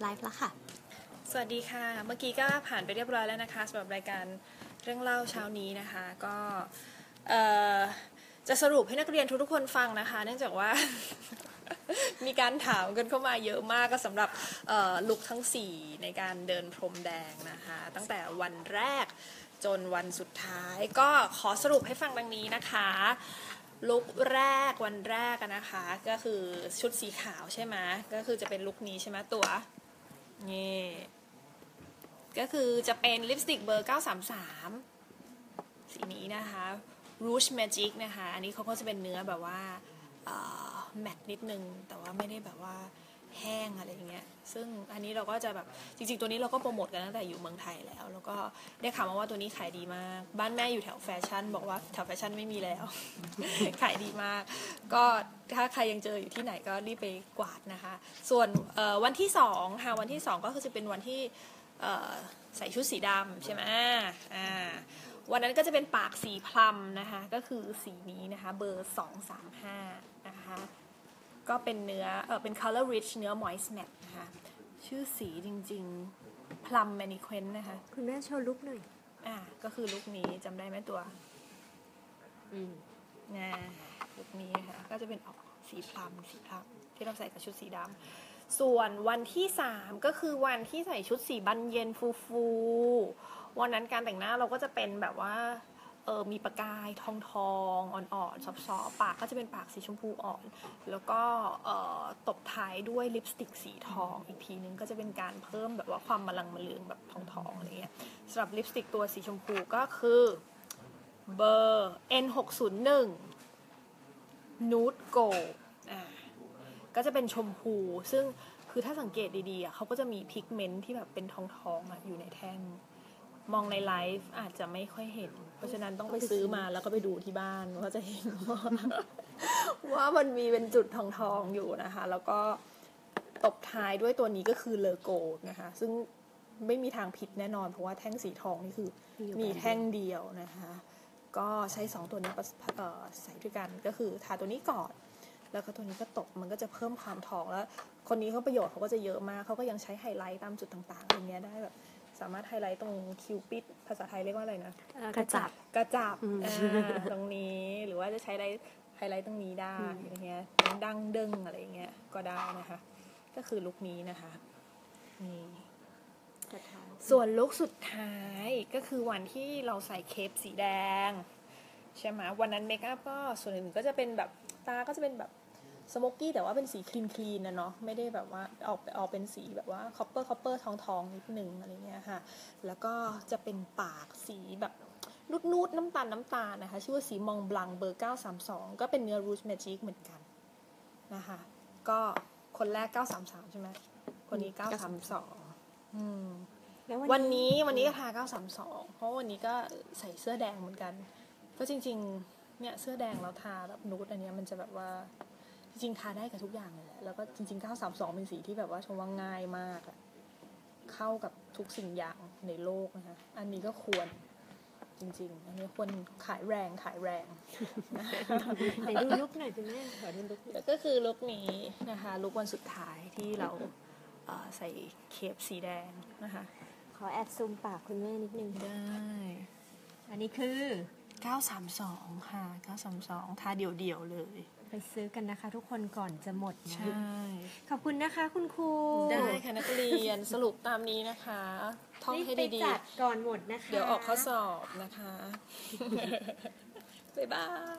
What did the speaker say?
ไลฟ์แล้วค่ะ สวัสดีค่ะ เมื่อกี้ก็ผ่านไปเรียบร้อยแล้วนะคะสำหรับรายการเรื่องเล่าเช้านี้นะคะ ก็จะสรุปให้นักเรียนทุกๆคนฟังนะคะ เนื่องจากว่ามีการถามกันเข้ามาเยอะมากก็สำหรับลุกทั้ง 4 ในการเดินพรมแดงนะคะ ตั้งแต่วันแรกจนวันสุดท้ายก็ขอสรุปให้ฟังดังนี้นะคะ ลุกแรกวันแรกนะคะ ก็คือชุดสีขาวใช่ไหมก็คือจะเป็นลุกนี้ใช่ไหมตัว นี่ก็คือจะเป็นลิปสติกเบอร์ 933 สีนี้นะคะ Rouge Magic นะคะ อันนี้เขาก็จะเป็นเนื้อแบบว่าแมตนิดนึง แต่ว่าไม่ได้แบบว่า แห้งอะไรอย่างเงี้ย ซึ่งอันนี้เราก็จะแบบจริงๆ ตัวนี้เราก็โปรโมทกันตั้งแต่อยู่เมืองไทยแล้ว แล้วก็ได้ข่าวมาว่าตัวนี้ขายดีมาก บ้านแม่อยู่แถวแฟชั่น บอกว่าแถวแฟชั่นไม่มีแล้ว ขายดีมาก ก็ถ้าใครยังเจออยู่ที่ไหนก็รีบไปกวาดนะคะ ส่วนวันที่สองค่ะวันที่สองก็คือจะเป็นวันที่ใส่ชุดสีดำใช่ไหมอ่าวันนั้นก็จะเป็นปากสีพลัมนะคะ ก็คือสีนี้นะคะ เบอร์สองสามห้านะคะ ก็เป็นเนื้อเออเป็น color rich เนื้อ moist matte นะคะชื่อสีจริงๆ plum mannequin นะคะ คุณแม่โชว์ลุกหน่อย อ่าก็คือลุคนี้จำได้ไหมตัวอืมนะลุคนี้นะคะก็จะเป็นออกสีพลัมสีพลัมที่เราใส่กับชุดสีดำส่วนวันที่สามก็คือวันที่ใส่ชุดสีบานเย็นฟูฟูๆวันนั้นการแต่งหน้าเราก็จะเป็นแบบว่า เออมีประกายทองทองอ่อนๆซอฟๆปากก็จะเป็นปากสีชมพูอ่อน แล้วก็เออตบท้ายด้วยลิปสติกสีทองอีกทีนึงก็จะเป็นการเพิ่มแบบว่าความมลังมะเลืองแบบทองๆองอะไรเงี้ยสำหรับลิปสติกตัวสีชมพูก็คือเบอร์ N601 Nude Gold อ่าก็จะเป็นชมพู ซึ่งคือถ้าสังเกตดีๆเขาก็จะมีพิกเมนต์ที่แบบเป็นทองๆอะอยู่ในแท่ง มองในไลฟ์อาจจะไม่ค่อยเห็น เพราะฉะนั้นต้องไปซื้อมาแล้วก็ไปดูที่บ้านก็จะเห็นว่าว่ามันมีเป็นจุดทองๆอยู่นะคะ แล้วก็ตบท้ายด้วยตัวนี้ก็คือเลโกนะคะ ซึ่งไม่มีทางผิดแน่นอน เพราะว่าแท่งสีทองนี่คือมีอยู่มีแท่งเดียวนะคะ ก็ใช้สองตัวนี้ประเอ่อใส่ด้วยกันก็คือทาตัวนี้ก่อนแล้วก็ตัวนี้ก็ตกมันก็จะเพิ่มความทองแล้ว คนนี้เขาประโยชน์เขาก็จะเยอะมากเขาก็ยังใช้ไฮไลท์ตามจุดต่างๆตรงเนี้ยได้แบบ สามารถไฮไลท์ตรงคิวปิดภาษาไทยเรียกว่าอะไรนะ กระจับกระจับอืมอ่าตรงนี้หรือว่าจะใช้ไลท์ไฮไลท์ตรงนี้ได้อย่างเงี้ยดังดึงอะไรอย่างเงี้ยก็ได้นะคะ ก็คือลุคนี้นะคะนี่กระทาส่วนลุคสุดท้ายก็คือวันที่เราใส่เคปสีแดง ใช่ไหมวันนั้นเมคอัพก็ส่วนหนึ่งก็จะเป็นแบบตาก็จะเป็นแบบ สโมกกี้แต่ว่าเป็นสีคลีนคลีนนะเนาะไม่ได้แบบว่าออกออกเป็นสีแบบว่าคอปเปอร์คอปเปอร์ทองทองนิดนึงอะไรเงี้ยค่ะ แล้วก็จะเป็นปากสีแบบนูดนูดๆน้ำตาลน้ำตาลนะคะ ชื่อว่าสีมองบลังเบอร์ 932 ก็เป็นเนื้อรูชแมจิกเหมือนกันนะคะ ก็คนแรก 933 ใช่ไหมคนนี้ 932อืมแล้ววันนี้วันนี้ก็ทา 932 เพราะวันนี้ก็ใส่เสื้อแดงเหมือนกัน ก็จริง ๆ เนี่ยเสื้อแดงเราทาแบบนูดอันเนี้ยมันจะแบบว่า จริงๆทาได้กับทุกอย่างเลยแหละแล้วก็จริงๆ 932 เป็นสีที่แบบว่าชมว่าง่ายมากอะเข้ากับทุกสิ่งอย่างในโลกนะคะ อันนี้ก็ควรจริง ๆ อันนี้ควรขายแรงขายแรงไหนดูลุกหน่อยคุณแม่ขอดูลุกแล้วก็คือลุคนี้นะคะลุควันสุดท้ายที่เราเอ่อใส่เคปสีแดงนะคะ ขอแอบซูมปากคุณแม่นิดนึงได้ อันนี้คือ 932 ค่ะ 932ทาเดี่ยวๆเลย ไปซื้อกันนะคะ ทุกคนก่อนจะหมดนะ ใช่ ขอบคุณนะคะคุณครู ได้ค่ะนักเรียนสรุปตามนี้นะคะ ท่องรีบให้ไปดีจัดก่อนหมดนะคะๆเดี๋ยวออกข้อสอบนะคะ บ๊ายบาย